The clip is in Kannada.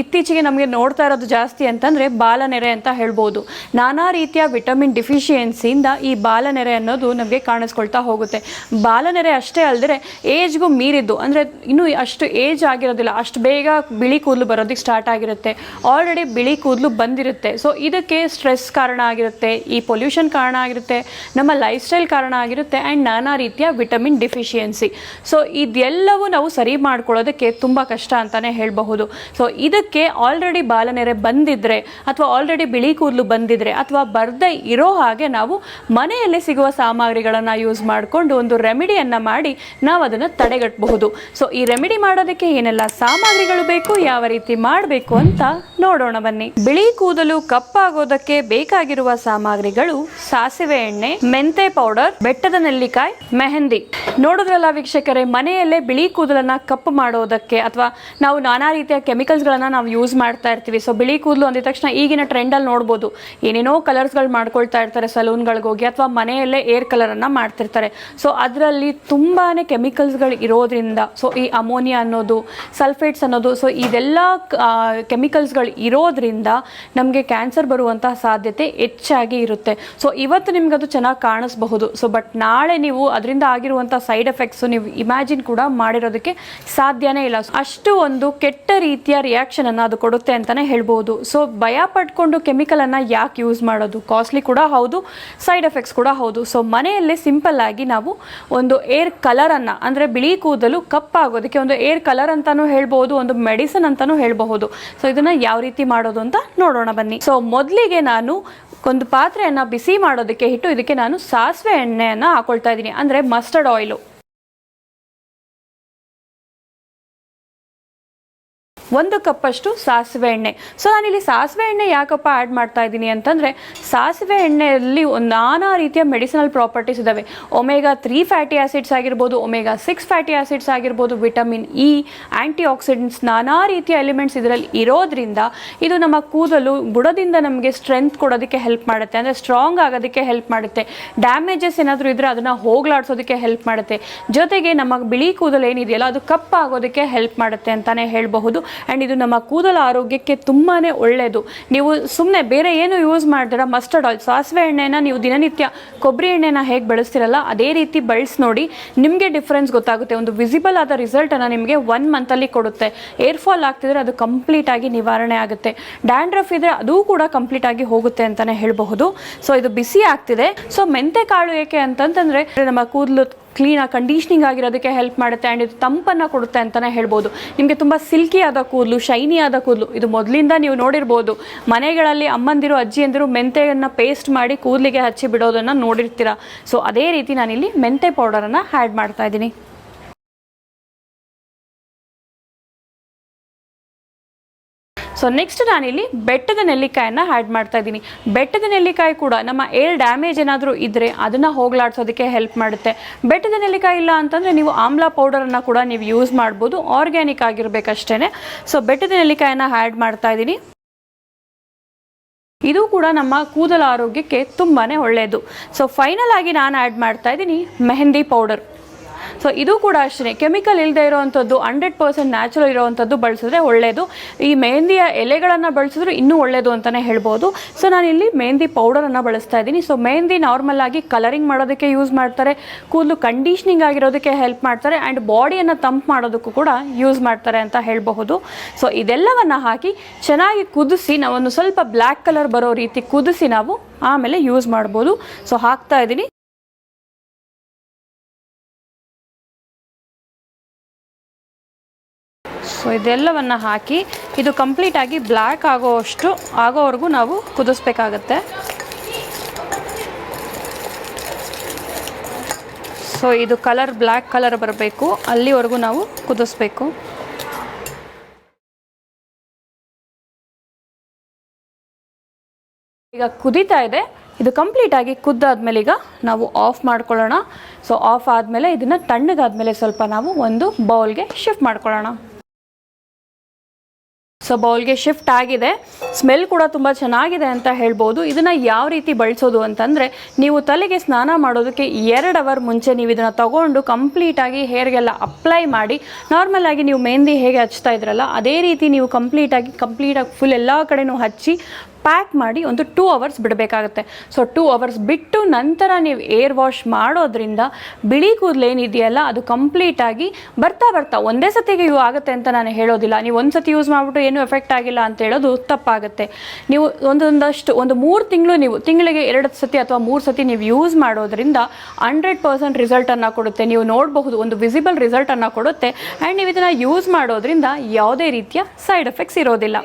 ಇತ್ತೀಚೆಗೆ ನಮಗೆ ನೋಡ್ತಾ ಇರೋದು ಜಾಸ್ತಿ ಅಂತಂದರೆ ಬಾಲನೆರೆ ಅಂತ ಹೇಳ್ಬೋದು. ನಾನಾ ರೀತಿಯ ವಿಟಮಿನ್ ಡಿಫಿಷಿಯನ್ಸಿಯಿಂದ ಈ ಬಾಲನೆರೆ ಅನ್ನೋದು ನಮಗೆ ಕಾಣಿಸ್ಕೊಳ್ತಾ ಹೋಗುತ್ತೆ. ಬಾಲನೆರೆ ಅಷ್ಟೇ ಅಲ್ಲದೆ ಏಜ್ಗೂ ಮೀರಿದ್ದು, ಅಂದರೆ ಇನ್ನೂ ಅಷ್ಟು ಏಜ್ ಆಗಿರೋದಿಲ್ಲ, ಅಷ್ಟು ಬೇಗ ಬಿಳಿ ಕೂದಲು ಬರೋದಕ್ಕೆ ಸ್ಟಾರ್ಟ್ ಆಗಿರುತ್ತೆ. ಆಲ್ರೆಡಿ ಬಿಳಿ ಕೂದಲು ಬಂದಿರುತ್ತೆ. ಸೊ ಇದಕ್ಕೆ ಸ್ಟ್ರೆಸ್ ಕಾರಣ ಆಗಿರುತ್ತೆ, ಈ ಪೊಲ್ಯೂಷನ್ ಕಾರಣ ಆಗಿರುತ್ತೆ, ನಮ್ಮ ಲೈಫ್ ಸ್ಟೈಲ್ ಕಾರಣ ಆಗಿರುತ್ತೆ ಆ್ಯಂಡ್ ನಾನಾ ರೀತಿಯ ವಿಟಮಿನ್ ಡಿಫಿಷಿಯನ್ಸಿ. ಸೊ ಇದೆಲ್ಲವೂ ನಾವು ಸರಿ ಮಾಡ್ಕೊಳ್ಳೋದಕ್ಕೆ ತುಂಬ ಕಷ್ಟ ಅಂತಲೇ ಹೇಳಬಹುದು. ಸೊ ಇದಕ್ಕೆ ಆಲ್ರೆಡಿ ಬಾಲನೆರೆ ಬಂದಿದ್ರೆ ಅಥವಾ ಆಲ್ರೆಡಿ ಬಿಳಿ ಕೂದಲು ಬಂದಿದ್ರೆ ಅಥವಾ ಬರ್ದೇ ಇರೋ ಹಾಗೆ ನಾವು ಮನೆಯಲ್ಲೇ ಸಿಗುವ ಸಾಮಗ್ರಿಗಳನ್ನು ಯೂಸ್ ಮಾಡಿಕೊಂಡು ಒಂದು ರೆಮಿಡಿಯನ್ನು ಮಾಡಿ ನಾವು ಅದನ್ನು ತಡೆಗಟ್ಟಬಹುದು ಸೊ ಈ ರೆಮಿಡಿ ಮಾಡೋದಕ್ಕೆ ಏನೆಲ್ಲ ಸಾಮಗ್ರಿಗಳು ಬೇಕು, ಯಾವ ರೀತಿ ಮಾಡಬೇಕು ಅಂತ ನೋಡೋಣ ಬನ್ನಿ. ಬಿಳಿ ಕೂದಲು ಕಪ್ಪಾಗೋದಕ್ಕೆ ಬೇಕಾಗಿರುವ ಸಾಮಗ್ರಿಗಳು ಸಾಸಿವೆ ಎಣ್ಣೆ, ಮೆಂತೆ ಪೌಡರ್, ಬೆಟ್ಟದ ನೆಲ್ಲಿಕಾಯಿ, ಮೆಹಂದಿ. ನೋಡೋದ್ರಲ್ಲ ವೀಕ್ಷಕರೇ, ಮನೆಯಲ್ಲೇ ಬಿಳಿ ಕೂದಲನ್ನ ಕಪ್ಪು ಮಾಡೋದಕ್ಕೆ ಅಥವಾ ನಾವು ನಾನಾ ರೀತಿಯ ಕೆಮಿಕಲ್ಸ್ಗಳನ್ನ ನಾವು ಯೂಸ್ ಮಾಡ್ತಾ ಇರ್ತೀವಿ. ಸೊ ಬಿಳಿ ಕೂದಲು ಅಂದಿದ ತಕ್ಷಣ ಈಗಿನ ಟ್ರೆಂಡಲ್ಲಿ ನೋಡ್ಬೋದು. ಏನೇನೋ ಕಲರ್ಸ್ಗಳು ಮಾಡ್ಕೊಳ್ತಾ ಇರ್ತಾರೆ ಸಲೂನ್ಗಳಿಗೆ ಹೋಗಿ ಅಥವಾ ಮನೆಯಲ್ಲೇ ಏರ್ ಕಲರನ್ನು ಮಾಡ್ತಿರ್ತಾರೆ. ಸೊ ಅದರಲ್ಲಿ ತುಂಬಾ ಕೆಮಿಕಲ್ಸ್ಗಳು ಇರೋದ್ರಿಂದ ಸೊ ಈ ಅಮೋನಿಯಾ ಅನ್ನೋದು ಸಲ್ಫೇಟ್ಸ್ ಅನ್ನೋದು ಸೊ ಇದೆಲ್ಲ ಕೆಮಿಕಲ್ಸ್ಗಳು ಇರೋದ್ರಿಂದ ನಮಗೆ ಕ್ಯಾನ್ಸರ್ ಬರುವಂತಹ ಸಾಧ್ಯತೆ ಹೆಚ್ಚಾಗಿ ಇರುತ್ತೆ. ಸೊ ಇವತ್ತು ನಿಮ್ಗೆ ಅದು ಚೆನ್ನಾಗಿ ಕಾಣಿಸ್ಬಹುದು. ಸೊ ಬಟ್ ನಾಳೆ ನೀವು ಅದರಿಂದ ಆಗಿರುವಂತಹ ಸೈಡ್ ಎಫೆಕ್ಟ್ಸ್ ನೀವು ಇಮ್ಯಾಜಿನ್ ಕೂಡ ಮಾಡಿರೋದಕ್ಕೆ ಸಾಧ್ಯನೇ ಇಲ್ಲ. ಅಷ್ಟು ಒಂದು ಕೆಟ್ಟ ರೀತಿಯ ರಿಯಾಕ್ಷನ್ ಅನ್ನು ಅದು ಕೊಡುತ್ತೆ ಅಂತಾನೆ ಹೇಳ್ಬೋದು. ಸೊ ಭಯ ಪಡ್ಕೊಂಡು ಕೆಮಿಕಲ್ ಅನ್ನ ಯಾಕೆ ಯೂಸ್ ಮಾಡೋದು? ಕಾಸ್ಟ್ಲಿ ಕೂಡ ಹೌದು ಸೈಡ್ ಎಫೆಕ್ಟ್ಸ್ ಕೂಡ ಹೌದು. ಸೊ ಮನೆಯಲ್ಲೇ ಸಿಂಪಲ್ ಆಗಿ ನಾವು ಒಂದು ಏರ್ ಕಲರ್ ಅನ್ನ, ಅಂದ್ರೆ ಬಿಳಿ ಕೂದಲು ಕಪ್ಪಾಗೋದಕ್ಕೆ ಒಂದು ಏರ್ ಕಲರ್ ಅಂತಾನೂ ಹೇಳ್ಬೋದು, ಒಂದು ಮೆಡಿಸನ್ ಅಂತಾನೂ ಹೇಳಬಹುದು. ಸೊ ಇದನ್ನ ಯಾವ ರೀತಿ ಮಾಡೋದು ಅಂತ ನೋಡೋಣ ಬನ್ನಿ. ಸೊ ಮೊದಲಿಗೆ ನಾನು ಒಂದು ಪಾತ್ರೆಯನ್ನು ಬಿಸಿ ಮಾಡೋದಕ್ಕೆ ಇಟ್ಟು, ಇದಕ್ಕೆ ನಾನು ಸಾಸಿವೆ ಎಣ್ಣೆಯನ್ನು ಹಾಕೊಳ್ತಾ ಇದ್ದೀನಿ. ಅಂದರೆ ಮಸ್ಟರ್ಡ್ ಆಯಿಲು ಒಂದು ಕಪ್ಪಷ್ಟು ಸಾಸಿವೆ ಎಣ್ಣೆ. ಸೊ ನಾನಿಲ್ಲಿ ಸಾಸಿವೆ ಎಣ್ಣೆ ಯಾಕಪ್ಪ ಆ್ಯಡ್ ಮಾಡ್ತಾ ಇದ್ದೀನಿ ಅಂತಂದರೆ, ಸಾಸಿವೆ ಎಣ್ಣೆಯಲ್ಲಿ ನಾನಾ ರೀತಿಯ ಮೆಡಿಸಿನಲ್ ಪ್ರಾಪರ್ಟೀಸ್ ಇದ್ದಾವೆ ಒಮೆಗಾ ತ್ರೀ ಫ್ಯಾಟಿ ಆಸಿಡ್ಸ್ ಆಗಿರ್ಬೋದು ಒಮೆಗಾ ಸಿಕ್ಸ್ ಫ್ಯಾಟಿ ಆಸಿಡ್ಸ್ ಆಗಿರ್ಬೋದು ವಿಟಮಿನ್ ಇ ಆ್ಯಂಟಿ ಆಕ್ಸಿಡೆಂಟ್ಸ್ ನಾನಾ ರೀತಿಯ ಎಲಿಮೆಂಟ್ಸ್ ಇದರಲ್ಲಿ ಇರೋದ್ರಿಂದ ಇದು ನಮ್ಮ ಕೂದಲು ಬುಡದಿಂದ ನಮಗೆ ಸ್ಟ್ರೆಂತ್ ಕೊಡೋದಕ್ಕೆ ಹೆಲ್ಪ್ ಮಾಡುತ್ತೆ. ಅಂದರೆ ಸ್ಟ್ರಾಂಗ್ ಆಗೋದಕ್ಕೆ ಹೆಲ್ಪ್ ಮಾಡುತ್ತೆ. ಡ್ಯಾಮೇಜಸ್ ಏನಾದರೂ ಇದ್ದರೆ ಅದನ್ನು ಹೋಗ್ಲಾಡ್ಸೋದಕ್ಕೆ ಹೆಲ್ಪ್ ಮಾಡುತ್ತೆ. ಜೊತೆಗೆ ನಮ್ಮ ಬಿಳಿ ಕೂದಲು ಏನಿದೆಯಲ್ಲ, ಅದು ಕಪ್ಪಾಗೋದಕ್ಕೆ ಹೆಲ್ಪ್ ಮಾಡುತ್ತೆ ಅಂತಲೇ ಹೇಳಬಹುದು. ಆ್ಯಂಡ್ ಇದು ನಮ್ಮ ಕೂದಲ ಆರೋಗ್ಯಕ್ಕೆ ತುಂಬಾ ಒಳ್ಳೆಯದು ನೀವು ಸುಮ್ಮನೆ ಬೇರೆ ಏನು ಯೂಸ್ ಮಾಡ್ತೀರಾ? ಮಸ್ಟರ್ಡ್ ಆಯಿಲ್ ಸಾಸಿವೆ ಎಣ್ಣೆನ ನೀವು ದಿನನಿತ್ಯ ಕೊಬ್ಬರಿ ಎಣ್ಣೆನ ಹೇಗೆ ಬಳಸ್ತಿರಲ್ಲ, ಅದೇ ರೀತಿ ಬಳಸಿ ನೋಡಿ. ನಿಮಗೆ ಡಿಫ್ರೆನ್ಸ್ ಗೊತ್ತಾಗುತ್ತೆ. ಒಂದು ವಿಸಿಬಲ್ ಆದ ರಿಸಲ್ಟನ್ನು ನಿಮಗೆ ಒನ್ ಮಂತಲ್ಲಿ ಕೊಡುತ್ತೆ. ಏರ್ ಫಾಲ್ ಆಗ್ತಿದ್ರೆ ಅದು ಕಂಪ್ಲೀಟ್ ಆಗಿ ನಿವಾರಣೆ ಆಗುತ್ತೆ. ಡ್ಯಾಂಡ್ರಫ್ ಇದ್ರೆ ಅದು ಕೂಡ ಕಂಪ್ಲೀಟ್ ಆಗಿ ಹೋಗುತ್ತೆ ಅಂತಲೇ ಹೇಳಬಹುದು. ಸೊ ಇದು ಬಿಸಿ ಆಗ್ತಿದೆ. ಸೊ ಮೆಂತೆ ಕಾಳು ಏಕೆ ಅಂತಂತಂದರೆ, ನಮ್ಮ ಕೂದಲು ಕ್ಲೀನಾಗಿ ಕಂಡೀಷ್ನಿಂಗ್ ಆಗಿರೋದಕ್ಕೆ ಹೆಲ್ಪ್ ಮಾಡುತ್ತೆ ಆ್ಯಂಡ್ ಇದು ತಂಪನ್ನು ಕೊಡುತ್ತೆ ಅಂತಲೇ ಹೇಳ್ಬೋದು. ನಿಮಗೆ ತುಂಬ ಸಿಲ್ಕಿ ಆದ ಕೂದಲು ಶೈನಿ ಆದ ಕೂದಲು, ಇದು ಮೊದಲಿಂದ ನೀವು ನೋಡಿರ್ಬೋದು. ಮನೆಗಳಲ್ಲಿ ಅಮ್ಮಂದಿರು, ಅಜ್ಜಿಯಂದಿರು ಮೆಂತೆಯನ್ನು ಪೇಸ್ಟ್ ಮಾಡಿ ಕೂದಲಿಗೆ ಹಚ್ಚಿ ಬಿಡೋದನ್ನು ನೋಡಿರ್ತೀರ? ಸೊ ಅದೇ ರೀತಿ ನಾನಿಲ್ಲಿ ಮೆಂತೆ ಪೌಡರನ್ನು ಆ್ಯಡ್ ಮಾಡ್ತಾ ಇದ್ದೀನಿ. ಸೊ ನೆಕ್ಸ್ಟ್ ನಾನಿಲ್ಲಿ ಬೆಟ್ಟದ ನೆಲ್ಲಿಕಾಯನ್ನು ಆ್ಯಡ್ ಮಾಡ್ತಾ ಇದ್ದೀನಿ. ಬೆಟ್ಟದ ನೆಲ್ಲಿಕಾಯಿ ಕೂಡ ನಮ್ಮ ಏರ್ ಡ್ಯಾಮೇಜ್ ಏನಾದರೂ ಇದ್ದರೆ ಅದನ್ನು ಹೋಗ್ಲಾಡ್ಸೋದಕ್ಕೆ ಹೆಲ್ಪ್ ಮಾಡುತ್ತೆ. ಬೆಟ್ಟದ ನೆಲ್ಲಿಕಾಯಿ ಇಲ್ಲ ಅಂತಂದರೆ ನೀವು ಆಮ್ಲ ಪೌಡರನ್ನು ಕೂಡ ನೀವು ಯೂಸ್ ಮಾಡ್ಬೋದು. ಆರ್ಗ್ಯಾನಿಕ್ ಆಗಿರಬೇಕಷ್ಟೇ ಸೊ ಬೆಟ್ಟದ ನೆಲ್ಲಿಕಾಯನ್ನು ಆ್ಯಡ್ ಮಾಡ್ತಾ ಇದ್ದೀನಿ. ಇದು ಕೂಡ ನಮ್ಮ ಕೂದಲ ಆರೋಗ್ಯಕ್ಕೆ ತುಂಬಾ ಒಳ್ಳೆಯದು ಸೊ ಫೈನಲ್ ಆಗಿ ನಾನು ಆ್ಯಡ್ ಮಾಡ್ತಾ ಇದ್ದೀನಿ ಮೆಹಂದಿ ಪೌಡರ್ ಸೊ ಇದು ಕೂಡ ಅಷ್ಟೇ ಕೆಮಿಕಲ್ ಇಲ್ಲದೆ ಇರೋವಂಥದ್ದು ಹಂಡ್ರೆಡ್ ಪರ್ಸೆಂಟ್ ನ್ಯಾಚುರಲ್ ಇರುವಂಥದ್ದು ಬಳಸಿದ್ರೆ ಒಳ್ಳೆಯದು ಈ ಮೆಹಂದಿಯ ಎಲೆಗಳನ್ನು ಬಳಸಿದ್ರೆ ಇನ್ನೂ ಒಳ್ಳೆಯದು ಅಂತಲೇ ಹೇಳ್ಬೋದು. ಸೊ ನಾನಿಲ್ಲಿ ಮೆಹಂದಿ ಪೌಡರನ್ನು ಬಳಸ್ತಾ ಇದ್ದೀನಿ. ಸೊ ಮೆಹಂದಿ ನಾರ್ಮಲ್ ಆಗಿ ಕಲರಿಂಗ್ ಮಾಡೋದಕ್ಕೆ ಯೂಸ್ ಮಾಡ್ತಾರೆ. ಕೂದಲು ಕಂಡೀಷ್ನಿಂಗ್ ಆಗಿರೋದಕ್ಕೆ ಹೆಲ್ಪ್ ಮಾಡ್ತಾರೆ. ಆ್ಯಂಡ್ ಬಾಡಿಯನ್ನು ತಂಪು ಮಾಡೋದಕ್ಕೂ ಕೂಡ ಯೂಸ್ ಮಾಡ್ತಾರೆ ಅಂತ ಹೇಳಬಹುದು. ಸೊ ಇದೆಲ್ಲವನ್ನು ಹಾಕಿ ಚೆನ್ನಾಗಿ ಕುದಿಸಿ, ನಾವೊಂದು ಸ್ವಲ್ಪ ಬ್ಲ್ಯಾಕ್ ಕಲರ್ ಬರೋ ರೀತಿ ಕುದಿಸಿ ನಾವು ಆಮೇಲೆ ಯೂಸ್ ಮಾಡ್ಬೋದು. ಸೊ ಹಾಕ್ತಾ ಇದ್ದೀನಿ. ಸೊ ಇದೆಲ್ಲವನ್ನು ಹಾಕಿ ಇದು ಕಂಪ್ಲೀಟಾಗಿ ಬ್ಲ್ಯಾಕ್ ಆಗೋವಷ್ಟು, ಆಗೋವರೆಗೂ ನಾವು ಕುದಿಸ್ಬೇಕಾಗತ್ತೆ. ಸೊ ಇದು ಕಲರ್ ಬ್ಲ್ಯಾಕ್ ಕಲರ್ ಬರಬೇಕು. ಅಲ್ಲಿವರೆಗೂ ನಾವು ಕುದಿಸ್ಬೇಕು. ಈಗ ಕುದೀತಾ ಇದೆ. ಇದು ಕಂಪ್ಲೀಟಾಗಿ ಕುದ್ದಾದ್ಮೇಲೆ ಈಗ ನಾವು ಆಫ್ ಮಾಡ್ಕೊಳ್ಳೋಣ. ಸೊ ಆಫ್ ಆದಮೇಲೆ ಇದನ್ನು ತಣ್ಣಗಾದ್ಮೇಲೆ ಸ್ವಲ್ಪ ನಾವು ಒಂದು ಬೌಲ್ಗೆ ಶಿಫ್ಟ್ ಮಾಡ್ಕೊಳ್ಳೋಣ. ಸೊ ಬೌಲ್ಗೆ ಶಿಫ್ಟ್ ಆಗಿದೆ. ಸ್ಮೆಲ್ ಕೂಡ ತುಂಬ ಚೆನ್ನಾಗಿದೆ ಅಂತ ಹೇಳ್ಬೋದು. ಇದನ್ನು ಯಾವ ರೀತಿ ಬಳಸೋದು ಅಂತಂದರೆ, ನೀವು ತಲೆಗೆ ಸ್ನಾನ ಮಾಡೋದಕ್ಕೆ ಎರಡು ಅವರ್ ಮುಂಚೆ ನೀವು ಇದನ್ನು ತಗೊಂಡು ಕಂಪ್ಲೀಟಾಗಿ ಹೇರ್ಗೆಲ್ಲ ಅಪ್ಲೈ ಮಾಡಿ ನಾರ್ಮಲ್ ಆಗಿ ನೀವು ಮೆಹಂದಿ ಹೇಗೆ ಹಚ್ತಾ ಇದ್ರಲ್ಲ, ಅದೇ ರೀತಿ ನೀವು ಕಂಪ್ಲೀಟಾಗಿ ಕಂಪ್ಲೀಟಾಗಿ ಫುಲ್ ಎಲ್ಲ ಕಡೆನೂ ಹಚ್ಚಿ ಪ್ಯಾಕ್ ಮಾಡಿ ಒಂದು ಟೂ ಅವರ್ಸ್ ಬಿಡಬೇಕಾಗುತ್ತೆ. ಸೊ ಟೂ ಅವರ್ಸ್ ಬಿಟ್ಟು ನಂತರ ನೀವು ಏರ್ ವಾಶ್ ಮಾಡೋದ್ರಿಂದ ಬಿಳಿ ಕೂದಲು ಏನಿದೆಯಲ್ಲ, ಅದು ಕಂಪ್ಲೀಟಾಗಿ ಬರ್ತಾ ಬರ್ತಾ ಒಂದೇ ಸತಿಗೆ ಇವು ಆಗುತ್ತೆ ಅಂತ ನಾನು ಹೇಳೋದಿಲ್ಲ. ನೀವು ಒಂದು ಸತಿ ಯೂಸ್ ಮಾಡಿಬಿಟ್ಟು ಏನೂ ಎಫೆಕ್ಟ್ ಆಗಿಲ್ಲ ಅಂತ ಹೇಳೋದು ತಪ್ಪಾಗುತ್ತೆ. ನೀವು ಒಂದೊಂದಷ್ಟು, ಒಂದು ಮೂರು ತಿಂಗಳು ನೀವು, ತಿಂಗಳಿಗೆ ಎರಡು ಸತಿ ಅಥವಾ ಮೂರು ಸತಿ ನೀವು ಯೂಸ್ ಮಾಡೋದ್ರಿಂದ ಹಂಡ್ರೆಡ್ ಪರ್ಸೆಂಟ್ ರಿಸಲ್ಟನ್ನು ಕೊಡುತ್ತೆ. ನೀವು ನೋಡಬಹುದು, ಒಂದು ವಿಸಿಬಲ್ ರಿಸಲ್ಟನ್ನು ಕೊಡುತ್ತೆ. ಆ್ಯಂಡ್ ನೀವು ಇದನ್ನು ಯೂಸ್ ಮಾಡೋದ್ರಿಂದ ಯಾವುದೇ ರೀತಿಯ ಸೈಡ್ ಎಫೆಕ್ಟ್ಸ್ ಇರೋದಿಲ್ಲ.